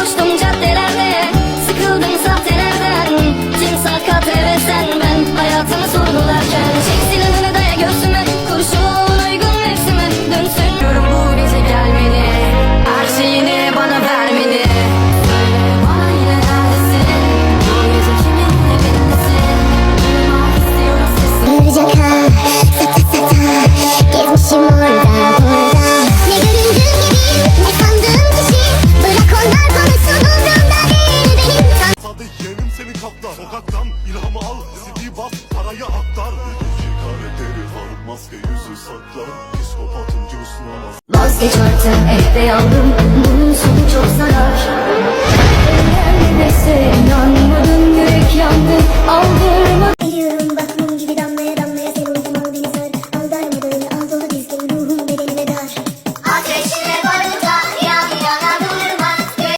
gostamos Sokakta yeğenim seni katlar Sokaktan ilhamı al CD bas parayı aktar. İki karakteri var maske yüzü saklar. Psikopatım diyorsun Vazgeç artık evde yavrum